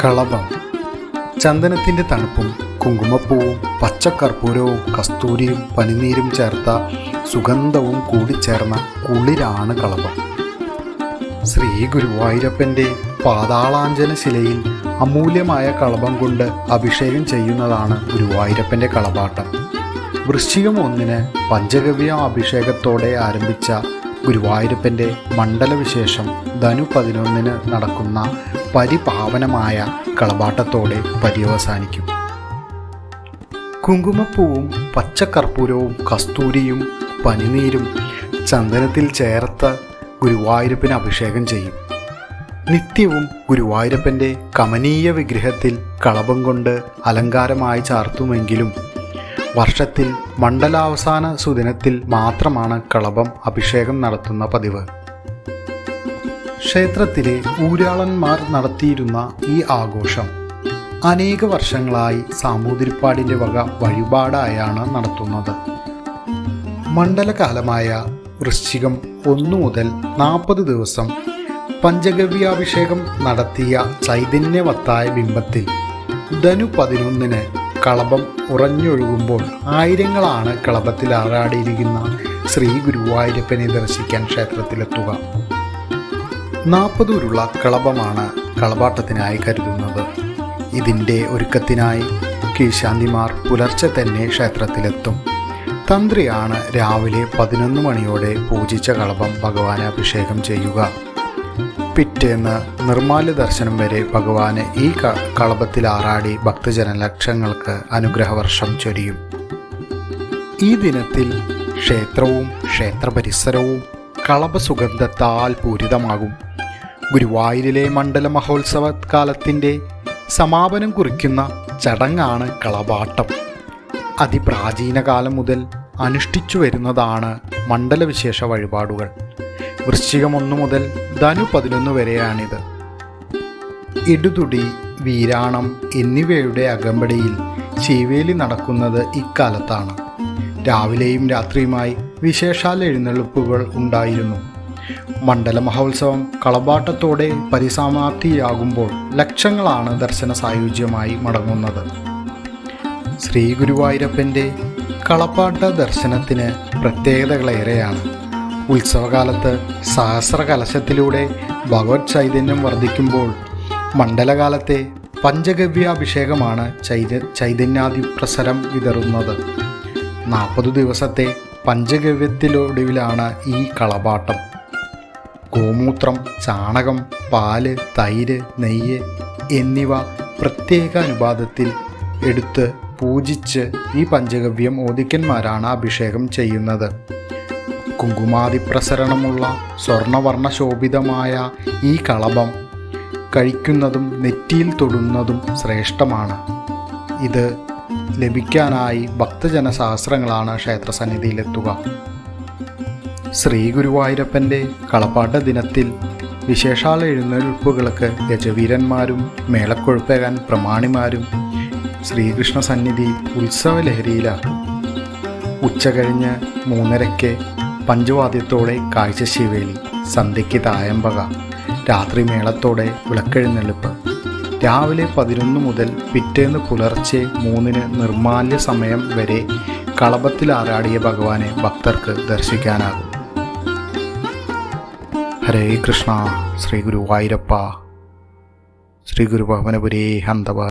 കളഭം ചന്ദനത്തിന്റെ തണുപ്പും കുങ്കുമപ്പൂവും പച്ചക്കർപ്പൂരവും കസ്തൂരിയും പനിനീരും ചേർത്ത സുഗന്ധവും കൂടിച്ചേർന്ന കുളിരാണ് കളഭം ശ്രീ ഗുരുവായൂരപ്പന്റെ പാതാളാഞ്ജന ശിലയിൽ അമൂല്യമായ കളഭം കൊണ്ട് അഭിഷേകം ചെയ്യുന്നതാണ് ഗുരുവായൂരപ്പന്റെ കളപാട്ടം വൃശ്ചികം ഒന്നിന് പഞ്ചഗവ്യ അഭിഷേകത്തോടെ ആരംഭിച്ച ഗുരുവായൂരപ്പന്റെ മണ്ഡലവിശേഷം ധനു പതിനൊന്നിന് നടക്കുന്ന പരിപാവനമായ കളപാട്ടത്തോടെ പര്യവസാനിക്കും. കുങ്കുമപ്പൂവും പച്ചക്കർപ്പൂരവും കസ്തൂരിയും പനിനീരും ചന്ദനത്തിൽ ചേർത്ത് ഗുരുവായൂരപ്പന് അഭിഷേകം ചെയ്യും. നിത്യവും ഗുരുവായൂരപ്പന്റെ കമനീയ വിഗ്രഹത്തിൽ കളഭം കൊണ്ട് അലങ്കാരമായി ചാർത്തുമെങ്കിലും വർഷത്തിൽ മണ്ഡലാവസാന സുദിനത്തിൽ മാത്രമാണ് കളഭം അഭിഷേകം നടത്തുന്ന പതിവ്. ക്ഷേത്രത്തിലെ ഊരാളന്മാർ നടത്തിയിരുന്ന ഈ ആഘോഷം അനേക വർഷങ്ങളായി സാമൂതിരിപ്പാടിന്റെ വക വഴിപാടായാണ് നടത്തുന്നത്. മണ്ഡലകാലമായ വൃശ്ചികം ഒന്നു മുതൽ നാൽപ്പത് ദിവസം പഞ്ചഗവ്യാഭിഷേകം നടത്തിയ ചൈതന്യവത്തായ ബിംബത്തിൽ ധനു പതിനൊന്നിന് കളഭം ഉറഞ്ഞൊഴുകുമ്പോൾ ആയിരങ്ങളാണ് കളഭത്തിൽ ആറാടിയിരിക്കുന്ന ശ്രീ ഗുരുവായൂരപ്പനെ ദർശിക്കാൻ ക്ഷേത്രത്തിലെത്തുക. നാൽപ്പതൂരുള്ള കളഭമാണ് കളപാട്ടത്തിനായി കരുതുന്നത്. ഇതിന്റെ ഒരുക്കത്തിനായി കീശാന്തിമാർ പുലർച്ചെ തന്നെ ക്ഷേത്രത്തിലെത്തും. തന്ത്രിയാണ് രാവിലെ പതിനൊന്ന് മണിയോടെ പൂജിച്ച കളഭം ഭഗവാനെ അഭിഷേകം ചെയ്യുക. പിറ്റേന്ന് നിർമാല്യ ദർശനം വരെ ഭഗവാന് ഈ കളഭത്തിൽ ആറാടി ഭക്തജന ലക്ഷങ്ങൾക്ക് അനുഗ്രഹവർഷം ചൊരിയും. ഈ ദിനത്തിൽ ക്ഷേത്രവും ക്ഷേത്ര പരിസരവും കളഭസുഗന്ധത്താൽ പൂരിതമാകും. ഗുരുവായൂരിലെ മണ്ഡല മഹോത്സവ കാലത്തിന്റെ സമാപനം കുറിക്കുന്ന ചടങ്ങാണ് കളപാട്ടം അതിപ്രാചീന കാലം മുതൽ അനുഷ്ഠിച്ചു വരുന്നതാണ് മണ്ഡലവിശേഷ വഴിപാടുകൾ. വൃശ്ചികം ഒന്നു മുതൽ ധനു പതിനൊന്ന് വരെയാണിത്. ഇടുതുടി വീരാണം എന്നിവയുടെ അകമ്പടിയിൽ ചീവേലി നടക്കുന്നത് ഇക്കാലത്താണ്. രാവിലെയും രാത്രിയുമായി വിശേഷാൽ എഴുന്നള്ളിപ്പുകൾ ഉണ്ടായിരുന്നു. മണ്ഡല മഹോത്സവം കളപാട്ടത്തോടെ പരിസമാപ്തിയാകുമ്പോൾ ലക്ഷങ്ങളാണ് ദർശന സായുജ്യമായി മടങ്ങുന്നത്. ശ്രീ ഗുരുവായൂരപ്പന്റെ കളപ്പാട്ട ദർശനത്തിന് പ്രത്യേകതകളേറെയാണ്. ഉത്സവകാലത്ത് സഹസ്ര കലശത്തിലൂടെ ഭഗവത് ചൈതന്യം വർദ്ധിക്കുമ്പോൾ മണ്ഡലകാലത്തെ പഞ്ചഗവ്യാഭിഷേകമാണ് ചൈത ചൈതന്യാധിപ്രസരം വിതറുന്നത്. നാൽപ്പത് ദിവസത്തെ പഞ്ചഗവ്യത്തിലൊടുവിലാണ് ഈ കളപാട്ടം. ഗോമൂത്രം ചാണകം പാൽ തൈര് നെയ്യ് എന്നിവ പ്രത്യേക അനുപാതത്തിൽ എടുത്ത് പൂജിച്ച് ഈ പഞ്ചഗവ്യം ഓദിക്കന്മാരാണ് അഭിഷേകം ചെയ്യുന്നത്. കുങ്കുമാതിപ്രസരണമുള്ള സ്വർണവർണ ശോഭിതമായ ഈ കളഭം കഴിക്കുന്നതും നെറ്റിയിൽ തൊടുന്നതും ശ്രേഷ്ഠമാണ്. ഇത് ലഭിക്കാനായി ഭക്തജനസഹസ്രങ്ങളാണ് ക്ഷേത്രസന്നിധിയിലെത്തുക. ശ്രീ ഗുരുവായൂരപ്പന്റെ കളപ്പാട്ട ദിനത്തിൽ വിശേഷാൽ എഴുന്നേൽപ്പുകൾക്ക് ഗജവീരന്മാരും മേളക്കൊഴുപ്പേകാൻ പ്രമാണിമാരും ശ്രീകൃഷ്ണ സന്നിധി ഉത്സവലഹരിയിലാണ് ഉച്ച കഴിഞ്ഞ് മൂന്നരയ്ക്ക് പഞ്ചവാദ്യത്തോടെ കാഴ്ചശിവേലി സന്ധ്യയ്ക്ക് തായമ്പക രാത്രി മേളത്തോടെ വിളക്കെഴുന്നള്ളിപ്പ്. രാവിലെ പതിനൊന്ന് മുതൽ പിറ്റേന്ന് പുലർച്ചെ മൂന്നിന് നിർമാല്യ സമയം വരെ കളഭത്തിൽ ആറാടിയ ഭഗവാനെ ഭക്തർക്ക് ദർശിക്കാനാകും. ഹരേ കൃഷ്ണ ശ്രീ ഗുരുവായൂരപ്പ ശ്രീ ഗുരുഭവനപുരേ ഹന്തവ.